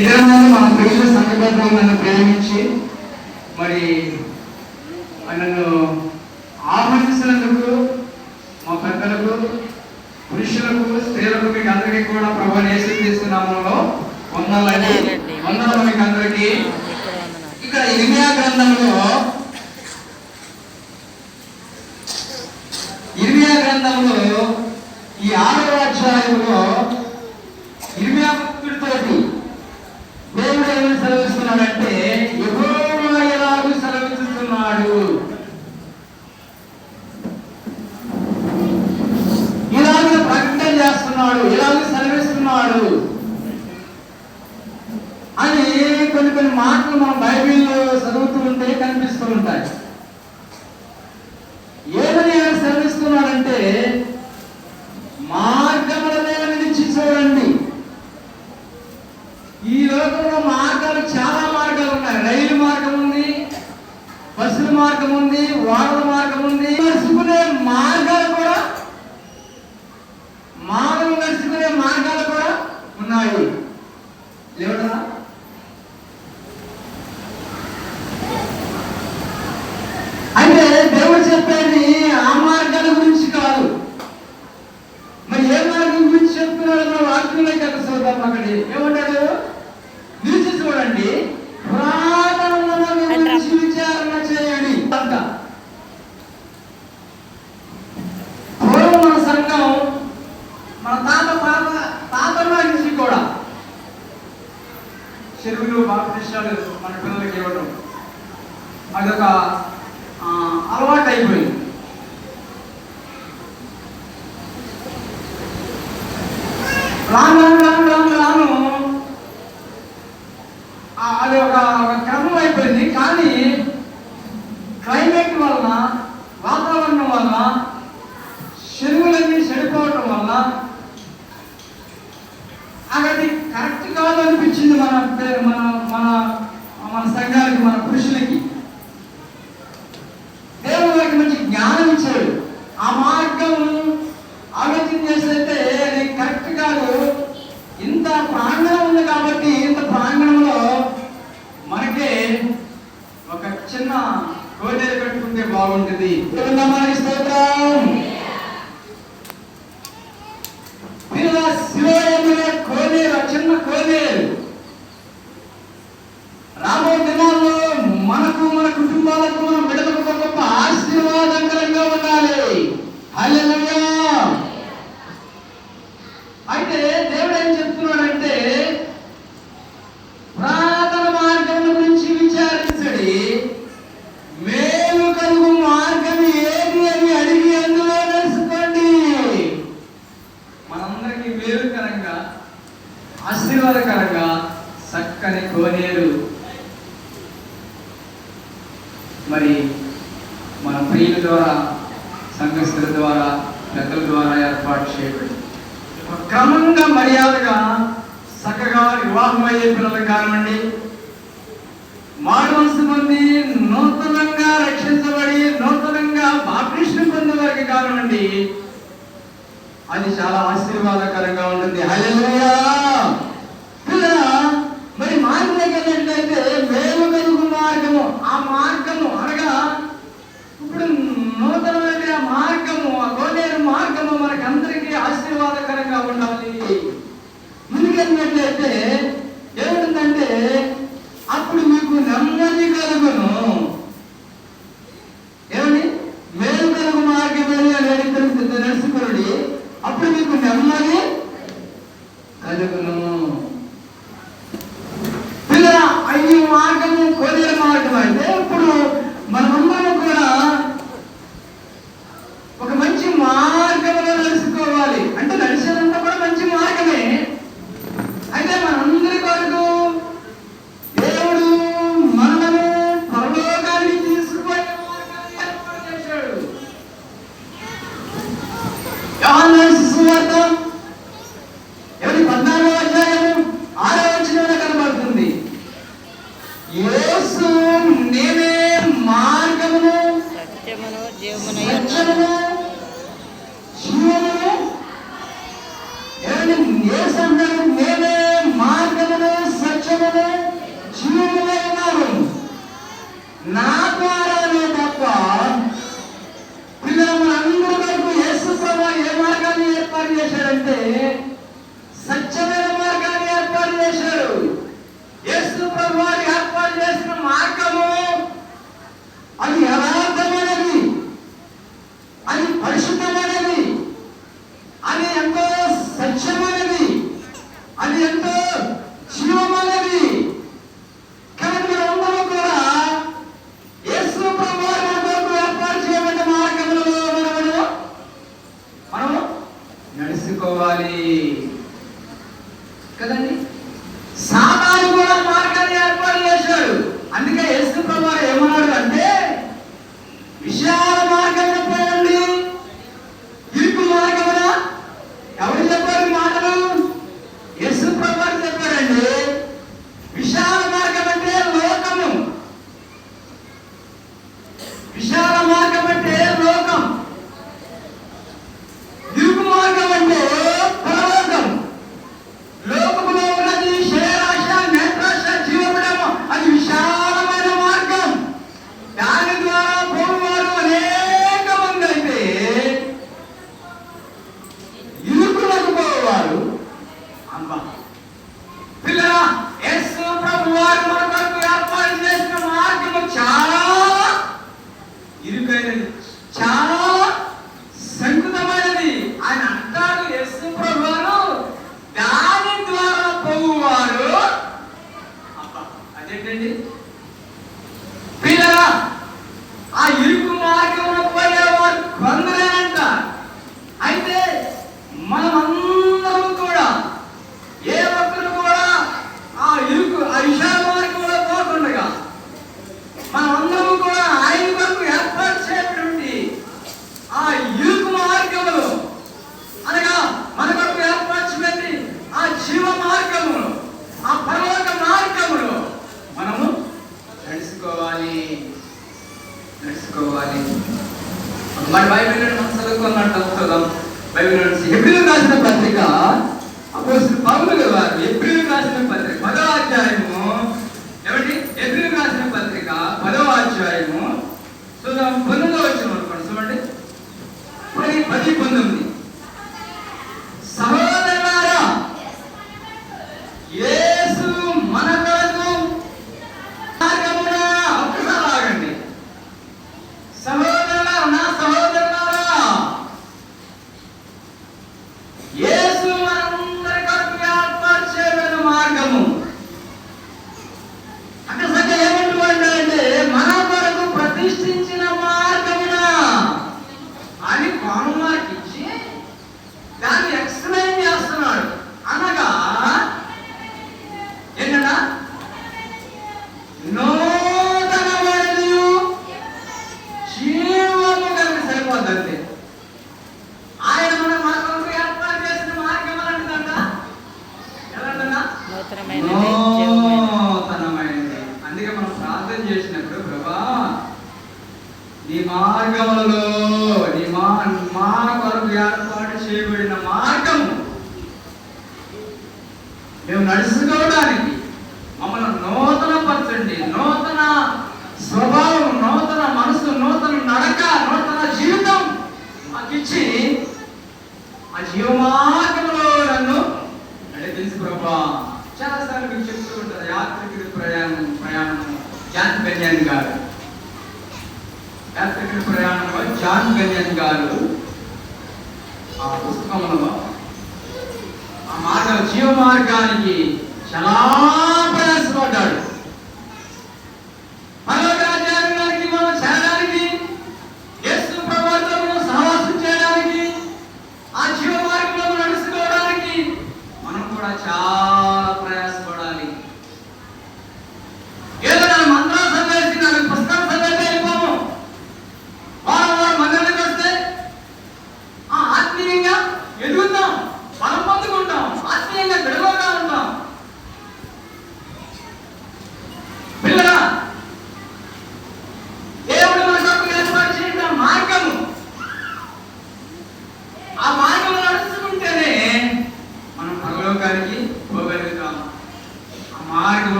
ఇతరులను మన కృషి సంఘటనలో నన్ను ప్రేమించి మరి నన్ను ఆహ్వానించినందుకు మా పెద్దలకు పురుషులకు స్త్రీలకు మీకు అందరికీ కూడా ప్రభు నేసం తీసుకున్నామంలో వందలని వందలు మీకు అందరికీ. ఇక్కడ ఇరిమియా గ్రంథంలో ఇరిమియా గ్రంథంలో ఈ ఆరవ అధ్యాయంలో ఇరిమియా భక్తుడితోటి Devil is a బస్సుల మార్గం ఉంది వాహన మార్గం ఉంది. మార్గాలు క్లైమేట్ వలన వాతావరణం వలన చెరువులన్నీ చెడిపోవటం వలన అది కరెక్ట్ కాదనిపించింది మన మన మన మన సంఘానికి మన పురుషులకి. ఉంటుంది చిన్న కోనేరు. రాబో దినాల్లో మనకు మన కుటుంబాలకు మనం విడతకు గొప్ప ఆశీర్వాదకరంగా ఉండాలి. హల్లెలూయా. అది చాలా ఆశీర్వాదకరంగా ఉంటుంది. మరి మార్గం మేము కలుగు మార్గము. ఆ మార్గము అనగా ఇప్పుడు నూతనమైన మార్గము ఆ గోనేరు మార్గము మనకందరికీ ఆశీర్వాదకరంగా ఉండాలి. ముందుకెళ్ళినట్లయితే де ви 살짝 కదండి? సాతాను కూడా మార్గాన్ని ఏర్పాటు చేశాడు. అందుకే యేసు కుమారు ఏమన్నాడు ఏంటండి నడవాలి నడుచుకోవాలి మన బైబిల్ మనం చదువుకున్నట్టు చదువుతాం బైబిల్ నుంచి ఎప్పుడు రాసిన పత్రిక అప్పుడు పౌరులు వారు ఎప్పుడు రాసిన పత్రిక పదో అధ్యాయము ఏమండి? ఎప్పుడు రాసిన పత్రిక పదో అధ్యాయము చూద్దాం. Pai.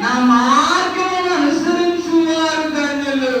నా మార్గమును అనుసరించు వారు ధన్యులు.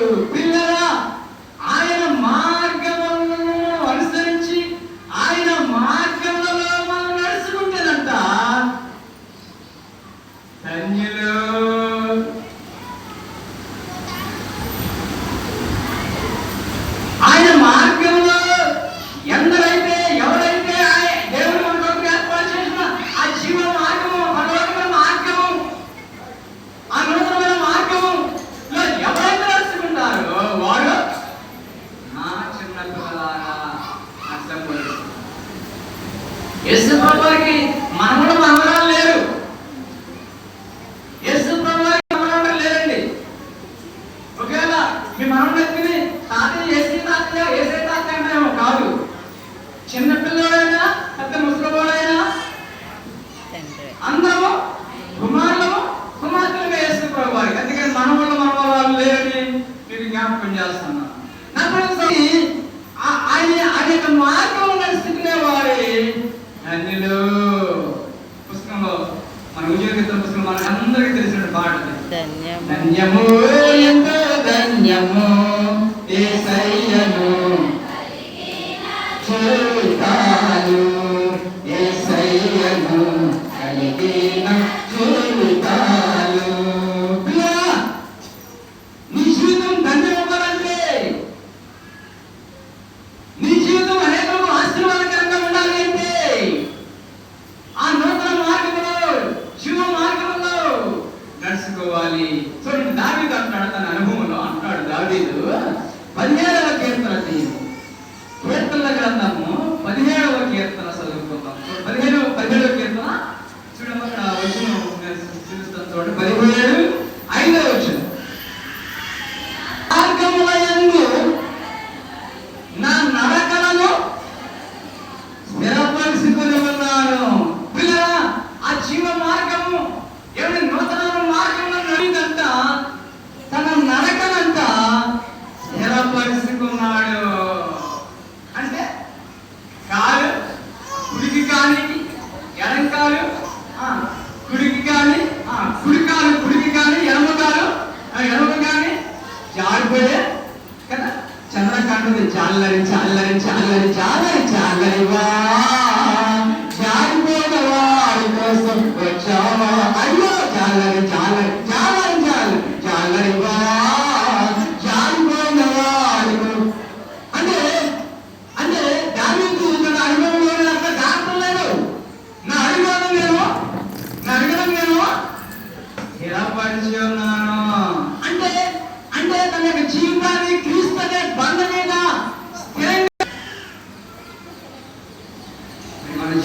అల్లరించి అల్లరించి అల్లరించి అల్లరించి అల్లరివా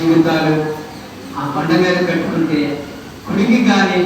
జీవితాలు ఆ కొండ మీద కట్టుకుంటే కుడికి కానీ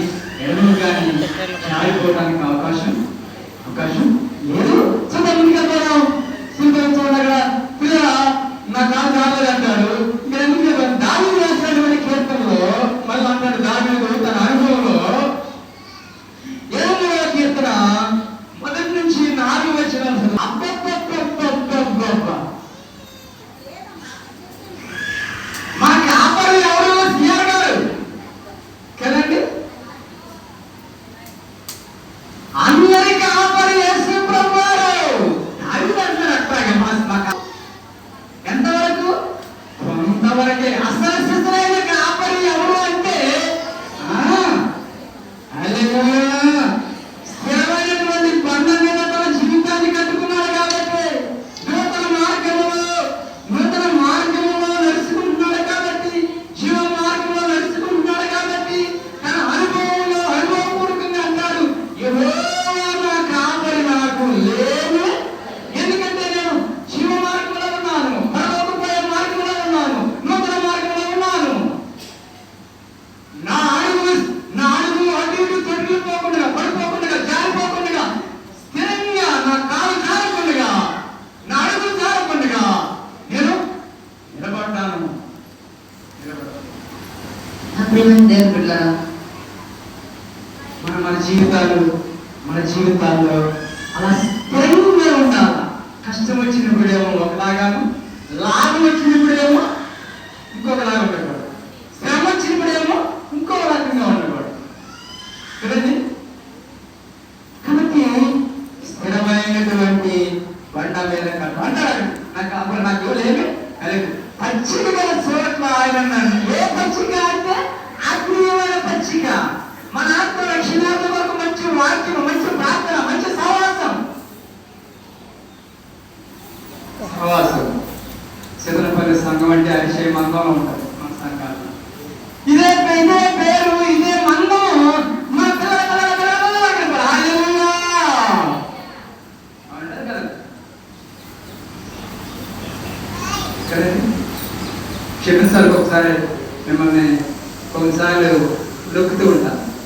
ప్రియమైన దేవుని బిడ్డారా మన మన జీవితాలు మన జీవితాల్లో అలా స్థిరంగా ఉండాలి? కష్టం వచ్చినప్పుడేమో ఒకలాగాను లాభం వచ్చినప్పుడేమో ఇంకొకలాగా మంచిగా మన ఆత్మ రక్షణార్థ వరకు మంచి వాక్యం మంచి ప్రార్థన మంచి సహవాసం. సహవాసం. సిద్ధపల్లి సంఘం అంటే అతిశయం మందంలో ఉంటుంది. 对러 니.